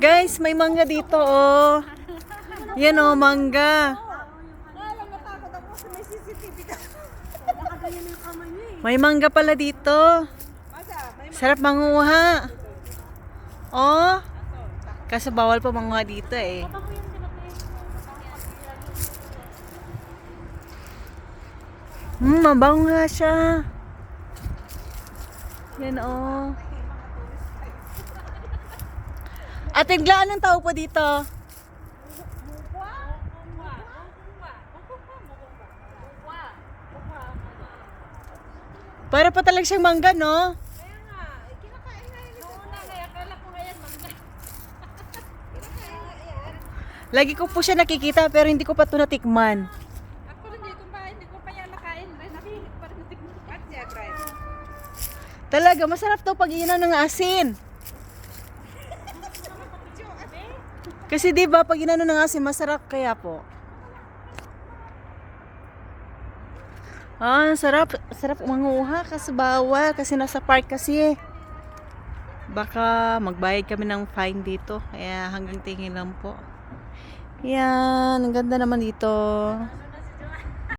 Guys, may mangga dito, oh. Yan, oh, mangga. May mangga pala dito. Sarap manguha. Oh. Kaso bawal pa manguha dito eh. Hmm, mabango nga siya. Yan oh. Ate Gla, anong tawag po dito? Para pa talaga siyang mangga, no? Kaya nga, kinakain nga yun. Noong una, kaya akala ko nga mangga. Kinakain nga yan. Lagi ko po siya nakikita pero hindi ko pa ito natikman. Ako hindi ko pa, hindi ko pa yan nakain. Nakihilig pa rin natin. At siya, try. Talaga, masarap to pag iinan ng asin. Kasi di ba pag inano ng asin, masarap kaya po. Ah, sarap. Sarap manguha kasi bawal kasi nasa park kasi. Baka magbayad kami ng fine dito. Kaya hanggang tingin lang po. Yan, ang ganda naman dito.